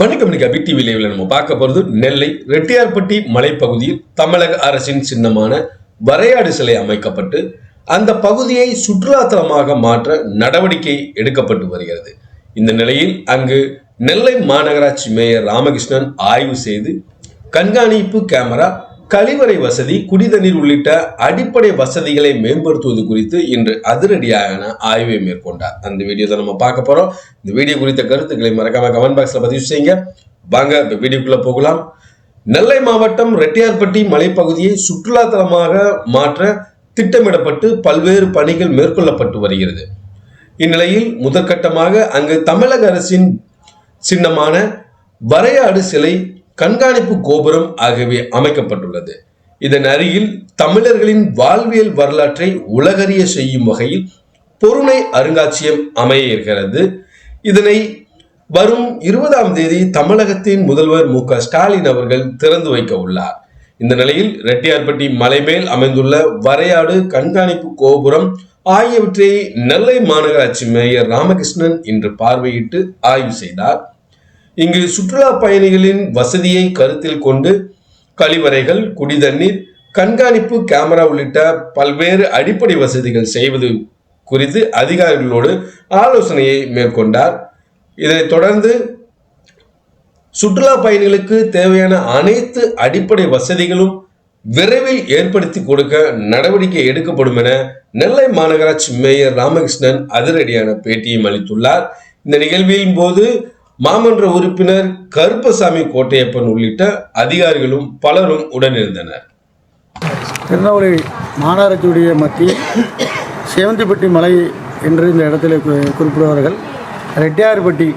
வணக்கம் இன்னைக்கு அபிக் டிவி லைவ்ல நம்ம பார்க்க போறது நெல்லை ரெட்டியார்பட்டி மலைப்பகுதியில் தமிழக அரசின் சின்னமான வரையாடு சிலை அமைக்கப்பட்டு அந்த பகுதியை சுற்றுலாத்தலமாக மாற்ற நடவடிக்கை எடுக்கப்பட்டு வருகிறது. இந்த நிலையில் அங்கு நெல்லை மாநகராட்சி மேயர் ராமகிருஷ்ணன் ஆய்வு செய்து கண்காணிப்பு கேமரா கழிவறை வசதி குடிதண்ணீர் உள்ளிட்ட அடிப்படை வசதிகளை மேம்படுத்துவது குறித்து இன்று அதிரடியான ஆய்வை மேற்கொண்டார். அந்த வீடியோ தான் நம்ம பார்க்க போறோம். இந்த வீடியோ குறித்த கருத்துக்களை மறக்காம கமெண்ட் பாக்ஸ்ல பதிவு செய்யுங்க. வாங்க இந்த வீடியோக்குள்ள போகலாம். நெல்லை மாவட்டம் ரெட்டியார்பட்டி மலைப்பகுதியை சுற்றுலா தலமாக மாற்ற திட்டமிடப்பட்டு பல்வேறு பணிகள் மேற்கொள்ளப்பட்டு வருகிறது. இந்நிலையில் முதற்கட்டமாக அங்கு தமிழக அரசின் சின்னமான வரையாடு சிலை கண்காணிப்பு கோபுரம் ஆகியவை அமைக்கப்பட்டுள்ளது. இதன் அருகில் தமிழர்களின் வாழ்வியல் வரலாற்றை உலகறிய செய்யும் வகையில் பொருணை அருங்காட்சியம் அமைய இருக்கிறது. இதனை வரும் இருபதாம் தேதி தமிழகத்தின் முதல்வர் மு க ஸ்டாலின் அவர்கள் திறந்து வைக்க உள்ளார். இந்த நிலையில் ரெட்டியார்பட்டி மலைமேல் அமைந்துள்ள வரையாடு கண்காணிப்பு கோபுரம் ஆகியவற்றை நெல்லை மாநகராட்சி மேயர் ராமகிருஷ்ணன் இன்று பார்வையிட்டு ஆய்வு செய்தார். இங்கு சுற்றுலா பயணிகளின் வசதியை கருத்தில் கொண்டு கழிவறைகள் குடிதண்ணீர் கண்காணிப்பு கேமரா உள்ளிட்ட பல்வேறு அடிப்படை வசதிகள் செய்வது குறித்து அதிகாரிகளோடு ஆலோசனையை மேற்கொண்டார். இதனைத் தொடர்ந்து சுற்றுலா பயணிகளுக்கு தேவையான அனைத்து அடிப்படை வசதிகளும் விரைவில் ஏற்படுத்தி கொடுக்க நடவடிக்கை எடுக்கப்படும் என நெல்லை மாநகராட்சி மேயர் ராமகிருஷ்ணன் அதிரடியான பேட்டியும் அளித்துள்ளார். இந்த நிகழ்வின் போது மாமன்ற உறுப்பினர் கருப்பசாமி கோட்டையப்பன் உள்ளிட்ட அதிகாரிகளும் பலரும் உடனிருந்தனர். திருநெல்வேலி மாநகராட்சியுடைய மத்தியில் சேவந்திப்பட்டி மலை என்று இந்த இடத்துல குறிப்பிடுவார்கள். ரெட்டியார்பட்டி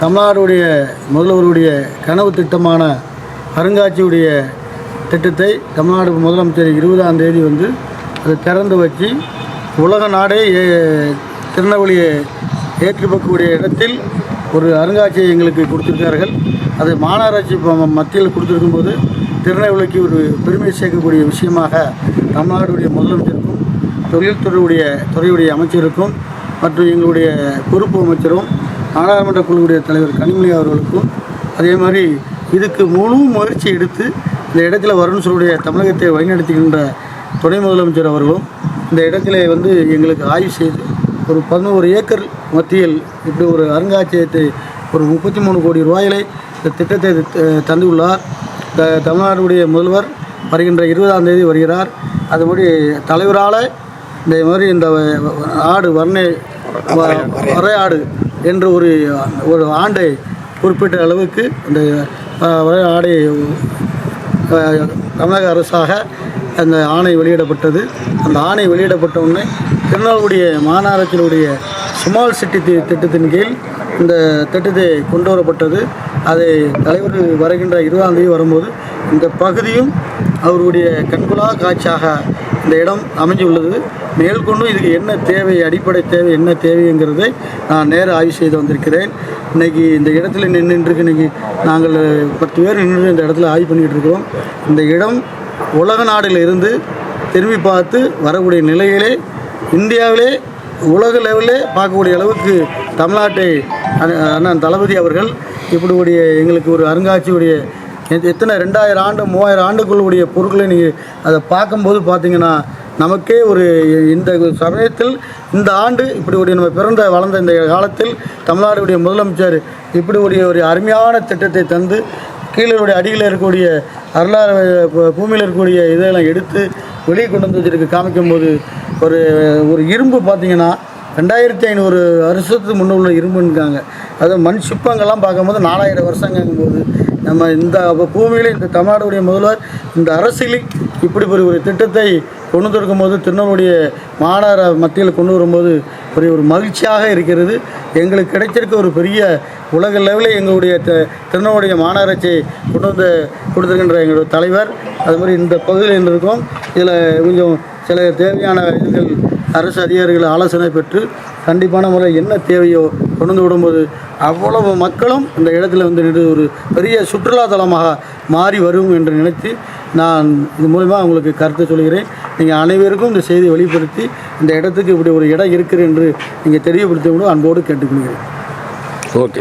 தமிழ்நாடுடைய முதல்வருடைய கனவு திட்டமான அருங்காட்சியுடைய திட்டத்தை தமிழ்நாடு முதலமைச்சர் இருபதாம் தேதி வந்து அதை திறந்து வச்சு உலக நாடே ஏ- திருநெல்வேலியை ஏற்றுப்பக்கூடிய இடத்தில் ஒரு அருங்காட்சியை எங்களுக்கு கொடுத்துருக்கார்கள் அது மாநகராட்சி மத்தியில் மத்தியில் கொடுத்திருக்கும்போது திருநெல்வேலிக்கு ஒரு பெருமை சேர்க்கக்கூடிய விஷயமாக தமிழ்நாடுடைய முதலமைச்சருக்கும் தொழில்துறையுடைய துறையுடைய அமைச்சருக்கும் மற்றும் எங்களுடைய பொறுப்பு அமைச்சரும் நாடாளுமன்ற குழுவுடைய தலைவர் கனிமொழி அவர்களுக்கும் அதே மாதிரி இதுக்கு முழு முயற்சி எடுத்து இந்த இடத்துல சொல்லுடைய தமிழகத்தை வழிநடத்துகின்ற துணை முதலமைச்சர் அவர்களும் இந்த இடத்துல வந்து எங்களுக்கு ஆய்வு செய்து ஒரு பதினோரு ஏக்கர் மத்தியில் இப்படி ஒரு அருங்காட்சியகத்தை ஒரு முப்பத்தி மூணு கோடி ரூபாயிலை இந்த திட்டத்தை தந்துள்ளார். த தமிழ்நாடுடைய முதல்வர் வருகின்ற இருபதாம் தேதி வருகிறார். அதுபடி தலைவரால் இந்த மாதிரி இந்த ஆடு வர்ணை வ- வரையாடு என்று ஒரு ஒரு ஆண்டை குறிப்பிட்ட அளவுக்கு இந்த வரையாடை ஆடை தமிழக அரசாக அந்த ஆணை வெளியிடப்பட்டது. அந்த ஆணை வெளியிடப்பட்ட உடனே திருநாளுடைய மாநகராட்சியினுடைய ஸ்மால் சிட்டி திட்டத்தின் கீழ் இந்த திட்டத்தை கொண்டு வரப்பட்டது. அதை தலைவர் வருகின்ற இருபதாம் தேதி வரும்போது இந்த பகுதியும் அவருடைய கண்குலா காட்சியாக இந்த இடம் அமைஞ்சுள்ளது. மேற்கொண்டு இதுக்கு என்ன தேவை அடிப்படை தேவை என்ன தேவைங்கிறதை நான் நேர ஆய்வு செய்து வந்திருக்கிறேன். இன்னைக்கு இந்த இடத்துல நின்றுருக்கு இன்னைக்கு நாங்கள் பத்து பேர் நின்று இந்த இடத்துல ஆய்வு பண்ணிகிட்டு இருக்கிறோம். இந்த இடம் உலக நாடுல இருந்து திரும்பி பார்த்து வரக்கூடிய நிலையிலே இந்தியாவிலே உலக லெவலே பார்க்கக்கூடிய அளவுக்கு தமிழ்நாட்டை அண்ணன் தளபதி அவர்கள் இப்படி எங்களுக்கு ஒரு அருங்காட்சியுடைய எத்தனை ரெண்டாயிரம் ஆண்டு மூவாயிரம் ஆண்டுக்குள்ளுடைய பொருட்களை நீங்கள் அதை பார்க்கும்போது பார்த்தீங்கன்னா நமக்கே ஒரு இந்த சமயத்தில் இந்த ஆண்டு இப்படி ஒரு நம்ம பிறந்த வளர்ந்த இந்த காலத்தில் தமிழ்நாடுடைய முதலமைச்சர் இப்படி ஒரு ஒரு அருமையான திட்டத்தை தந்து கீழே அடியில் இருக்கக்கூடிய வரலாறு பூமியில் இருக்கக்கூடிய இதெல்லாம் எடுத்து வெளியே கொண்டு வந்து வச்சிருக்கு. காமிக்கும்போது ஒரு ஒரு இரும்பு பார்த்தீங்கன்னா ரெண்டாயிரத்தி ஐநூறு வருஷத்துக்கு முன்னே உள்ள இரும்புன்னுக்காங்க. அது மண் சிற்பங்கள்லாம் பார்க்கும்போது நாலாயிரம் வருஷங்கும்போது நம்ம இந்த பூமியில் இந்த தமிழ்நாடுடைய முதல்வர் இந்த அரசியலில் இப்படி ஒரு ஒரு திட்டத்தை கொண்டு வந்திருக்கும் போது திருநெல்வேலிய மாநகர மத்தியில் கொண்டு வரும்போது ஒரு ஒரு மகிழ்ச்சியாக இருக்கிறது. எங்களுக்கு கிடைச்சிருக்க ஒரு பெரிய உலக லெவலில் எங்களுடைய த- திருநெல்வேலிய மாநகராட்சி கொண்டு வந்து கொடுத்துருக்கின்ற எங்களுடைய தலைவர். அது மாதிரி இந்த பகுதியில் இருக்கோம் இதில் கொஞ்சம் சில தேவையான இதுகள் அரசு அதிகாரிகள் ஆலோசனை பெற்று கண்டிப்பான முறை என்ன தேவையோ கொண்டு விடும்போது அவ்வளவு மக்களும் இந்த இடத்துல வந்து நின்று ஒரு பெரிய சுற்றுலாத்தலமாக மாறி வரும் என்று நினைத்து நான் இது மூலமா உங்களுக்கு கருத்து சொல்கிறேன். நீங்கள் அனைவருக்கும் இந்த செய்தியை வெளிப்படுத்தி இந்த இடத்துக்கு இப்படி ஒரு இடம் இருக்குது என்று நீங்கள் தெரியப்படுத்த அன்போடு கேட்டுக்கொள்கிறேன். ஓகே.